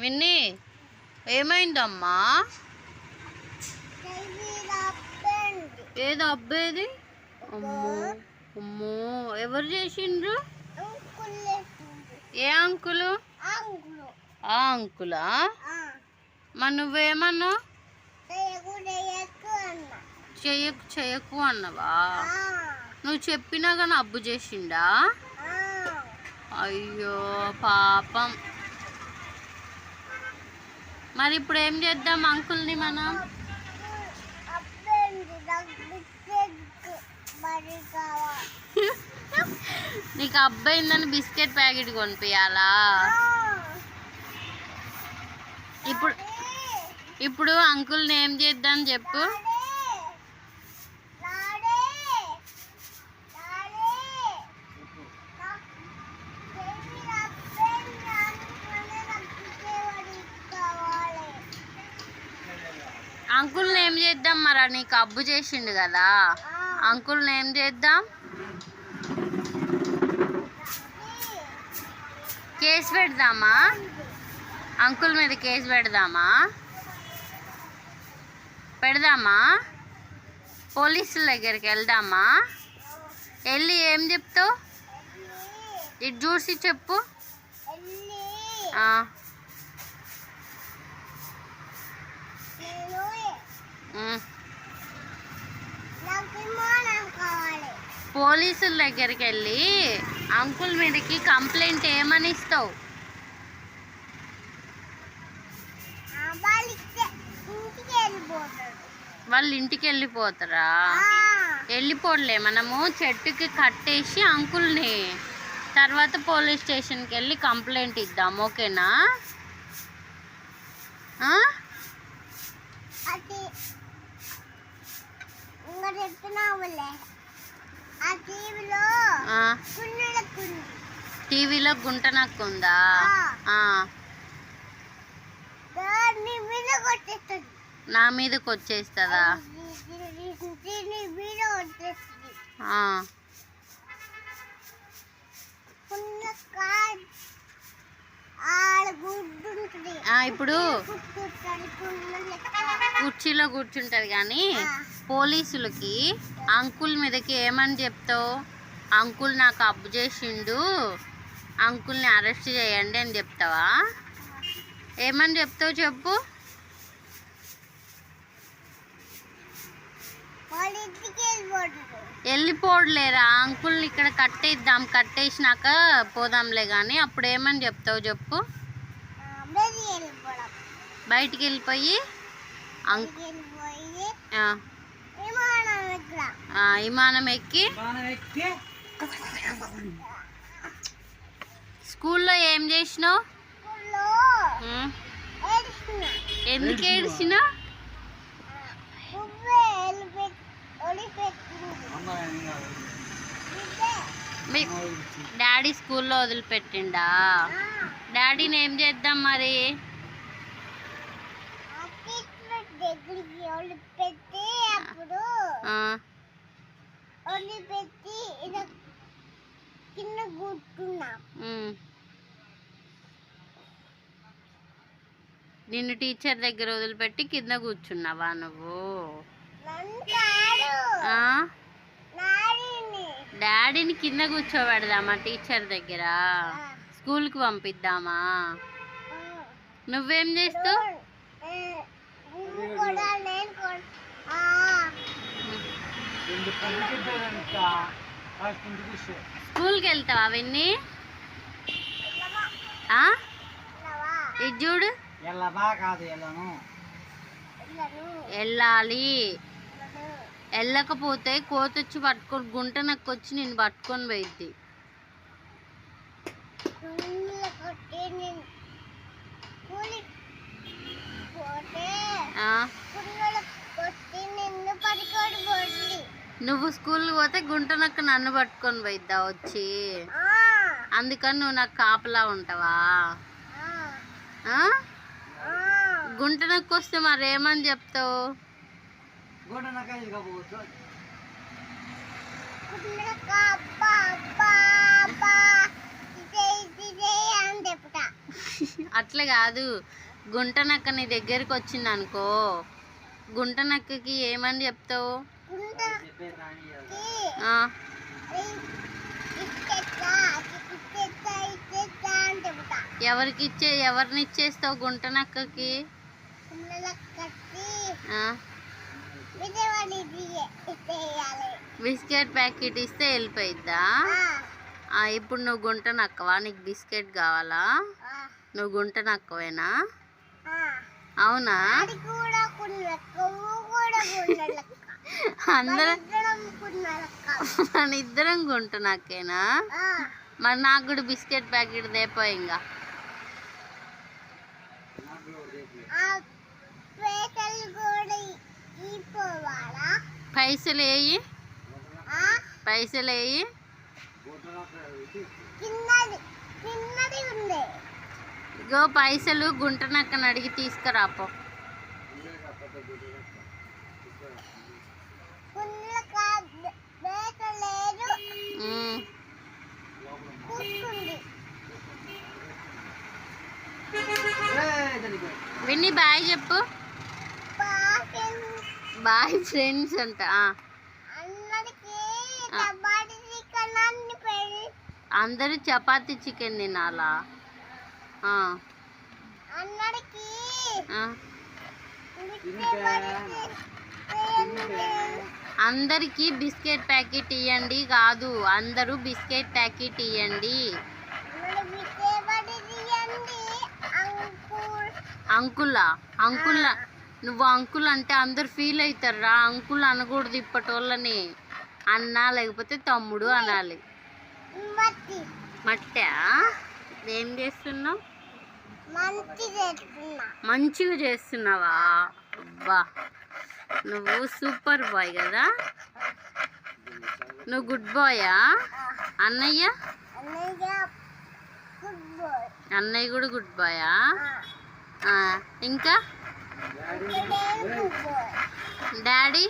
విన్ని ఏమైందమ్మా? ఏదో అబ్బాయిది అమ్మో అమ్మో ఎవరు చేసిండ్రు? ఏ అంకులు? ఆ అంకులా? మరి నువ్వేమన్నావు చెయ్యకు చెయ్యకు అన్నవా? నువ్వు చెప్పినా కానీ అబ్బు చేసిండా? అయ్యో పాపం. మరి ఇప్పుడు ఏం చేద్దాం అంకుల్ని మనం? నీకు అబ్బాయిందని బిస్కెట్ ప్యాకెట్ కొనిపించాలా ఇప్పుడు ఇప్పుడు అంకుల్ని ఏం చేద్దాం చెప్పు. అంకుల్ని ఏం చేద్దాం మరి? నీకు అబ్బు చేసిండు కదా. అంకుల్ని ఏం చేద్దాం? కేసు పెడదామా? అంకుల్ మీద కేసు పెడదామా? పెడదామా? పోలీసుల దగ్గరికి వెళ్దామా? వెళ్ళి ఏం చెప్తావు? ఇటు చూసి చెప్పు ఆ, ఉమ్. పోలీసుల దగ్గరికి వెళ్ళి అంకుల్ మీదకి కంప్లైంట్ ఏమని ఇస్తావు? వాళ్ళు ఇంటికి వెళ్ళిపోతారా? వెళ్ళిపోలే మనము చెట్టుకి కట్టేసి అంకుల్ని తర్వాత పోలీస్ స్టేషన్కి వెళ్ళి కంప్లైంట్ ఇద్దాం ఓకేనా ఆ? అది ఇంకా చెప్పినావులే ఆ టీవీలో గుంట నక్కు ఉందా నా మీదకి వచ్చేస్తుందా? ఇప్పుడు కుర్చీలో కూర్చుంటది కానీ పోలీసులకి అంకుల్ మీదకి ఏమని చెప్తావు? అంకుల్ నాకు అబ్బు చేసిండు. అంకుల్ని అరెస్ట్ చేయండి అని చెప్తావా? ఏమని చెప్తావు చెప్పు. వాళ్ళ ఇంటికి వెళ్ళిపోతుంది వెళ్ళిపోవట్లేరా? అంకుల్ని ఇక్కడ కట్టేద్దాం కట్టేసినాక పోదాంలే కానీ అప్పుడు ఏమని చెప్తావు చెప్పు. బయటికి వెళ్ళిపోయి అంక్ విమానం ఎక్కి స్కూల్లో ఏం చేసినావు? ఎందుకు ఇదే. మీ డాడీ స్కూల్లో వదిలిపెట్టిండా? డాడీని ఏం చేద్దాం మరి? వదిలిపెట్టి అప్పుడు ఆ, వదిలిపెట్టి ఇలా కింద కూర్చున్నా. నిన్ను టీచర్ దగ్గర వదిలిపెట్టి కింద కూర్చున్నావా నువ్వు? డాడీని కింద కూర్చోబెడదామా టీచర్ దగ్గర? స్కూల్కి పంపిద్దామా. నువ్వేం చేస్తావు ఏ, నువ్వు కూడా నేను కూడా ఆ, స్కూల్కి వెళ్తావా అవన్నీ? ఇది చూడు ఎల్లబా కాదు ఎల్లను వెళ్ళను, వెళ్ళాలి. వెళ్ళకపోతే కోతొచ్చి పట్టుకొని గుంట నాకు వచ్చి నేను పట్టుకొని పోయిద్ది కుండల కొట్టి నేను కూలి పోతే ఆ? నువ్వు స్కూల్కి పోతే గుంట నక్క నన్ను పట్టుకొని పోయిద్దా వచ్చి? ఆ, అందుకని నువ్వు నాకు కాపలా ఉంటావా? ఆ, ఆ? ఆ. గుంట నక్క వస్తే మరి ఏమని చెప్తావు అట్లా కాదు. గుంట నక్క నీ దగ్గరికి వచ్చింది అనుకో గుంట నక్కకి ఏమని చెప్తావు? ఎవరికి ఇచ్చే ఎవరిని ఇచ్చేస్తావు గుంట నక్కకి బిస్కెట్ ప్యాకెట్ ఇస్తే వెళ్ళిపోయిద్దా? ఇప్పుడు నువ్వు గుంట నక్కవా నీకు బిస్కెట్ కావాలా? నువ్వు గుంట నక్కవేనా. అవునా? అందరం ఇద్దరం మన నక్కేనా ఆ, మరి నాకు కూడా బిస్కెట్ ప్యాకెట్ దేపో ఇంకా పైసలు వేయి ఆ? పైసలు వేయి ఇగో పైసలు గుంట నక్కని అడిగి తీసుకురాపో. విన్ని బాయ్ చెప్పు. బాయ్ ఫ్రెండ్స్ అంట అందరూ చపాతీ చికెన్ తినాలా? ఆ. అందరికీ బిస్కెట్ ప్యాకెట్ ఇవ్వండి కాదు అందరూ బిస్కెట్ ప్యాకెట్ ఇవ్వండి అంకులా అంకుల్ నువ్వు అంకుల్ అంటే అందరు ఫీల్ అవుతారా అంకుల్ అనకూడదు ఇప్పటోళ్ళని. అన్న లేకపోతే తమ్ముడు అనాలి. మట్టా? ఏం చేస్తున్నావు? మంచి చేస్తున్నా. మంచిగా చేస్తున్నావా? అబ్బా. నువ్వు సూపర్ బాయ్ కదా? నువ్వు గుడ్ బాయా? అన్నయ్య? అన్నయ్య కూడా గుడ్ బాయా? ఇంకా? Daddy?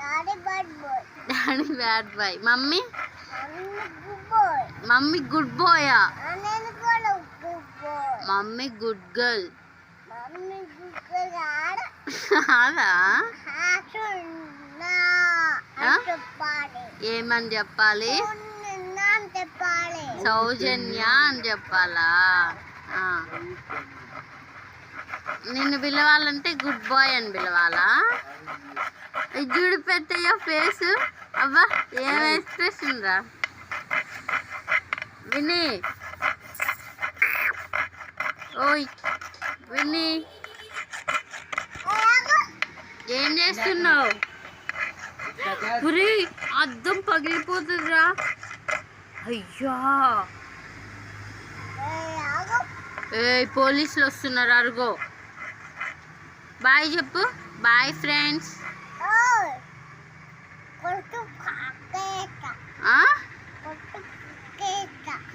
Daddy boy daddy bad boy. Mummy? Mummy good boy? Mummy good బాయా mummy good girl mummy కాదా ఏమని చెప్పాలి? సౌజన్య అని చెప్పాలా. నిన్ను పిలవాలంటే గుడ్ బాయ్ అని పిలవాలా? చూడు పెద్దయ్య ఫేస్. అబ్బా ఏం ఎక్స్ప్రెషన్ రా? విని. ఓయ్ విని. ఏం చేస్తున్నావు? పురి అద్దం పగిలిపోతుందిరా. అయ్యా. ఏ, పోలీసులు వస్తున్నారు అరుగో. బాయ్ చెప్పు. Bye friends.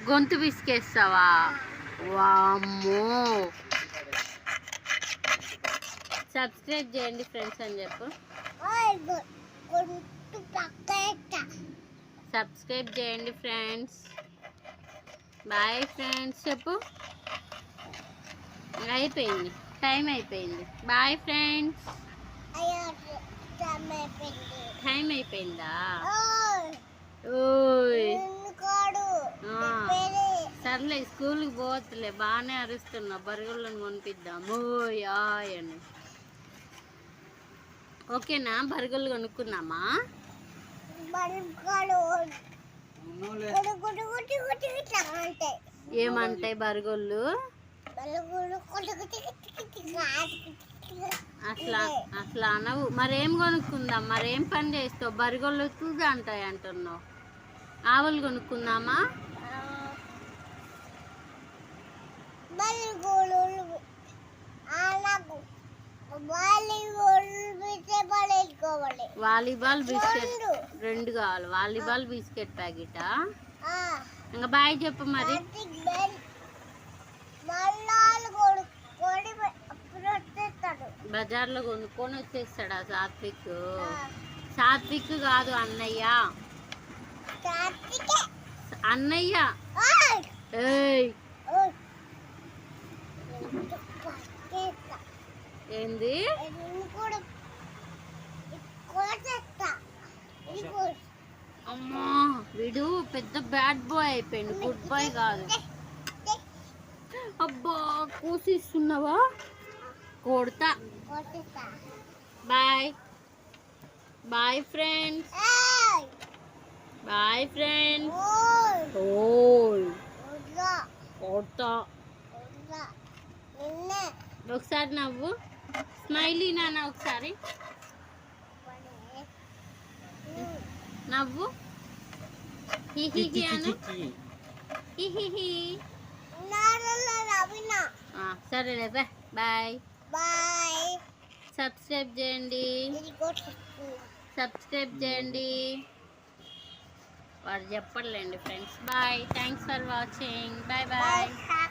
గొంతు పిసికేస్తావా వామ్మో. సబ్స్క్రైబ్ చేయండి ఫ్రెండ్స్ అని చెప్పు. సబ్స్క్రైబ్ చేయండి ఫ్రెండ్స్. బాయ్ ఫ్రెండ్స్ చెప్పు. అయిపోయింది. టైం అయిపోయింది. Bye friends. టైం అయిపోయిందా? ఓయ్. సర్లే స్కూల్కి పోవచ్చులే. బాగానే అరుస్తున్నా. బరుగులను కొనిపిద్దాము ఓయ్ అని. ఓకేనా? బరుగులు కొనుక్కున్నామా? ఏమంటాయి బరుగుళ్ళు అట్లా అట్లా అనవు. మరేం కొనుక్కుందాం? మరేం పని చేస్తావు? బరిగొళ్ళు ఎక్కువగా అంటాయి అంటున్నావు. ఆవులు కొనుక్కుందామా? బలుగుడు వాలీబాల్ బిస్కెట్ రెండు. కావాలి. వాలీబాల్ బిస్కెట్ ప్యాకెటా? ఇంకా బాయ్ చెప్పు మరి. బజార్లో కొనుక్కొని వచ్చేస్తాడా సాత్విక్? ఆ, సాత్విక్ కాదు అన్నయ్య. అన్నయ్య. ఏంది ఇది కూడా కోసేస్తా ఇది కోసి అమ్మా వీడు పెద్ద బ్యాడ్ బాయ్ అయిపోయింది గుడ్ బాయ్ కాదు. అబ్బా కూసిస్తున్నావా? కొడతా. కోసేస్తా బాయ్ బాయ్ ఫ్రెండ్స్ ఏయ్ బాయ్ ఫ్రెండ్స్ ఓయ్ ఓయ్ వద్దా కొడతా. వద్దా నిన్నే ఒకసారి నవ్వు. స్మైలీ నాన్న ఒకసారి. పడే నవ్వు. సరేలే బా బాయ్. బాయ్. సబ్స్క్రైబ్ చేయండి. సబ్స్క్రైబ్ చేయండి. వాడు చెప్పర్లేండి friends. Bye. Thanks for watching. Bye bye. Bye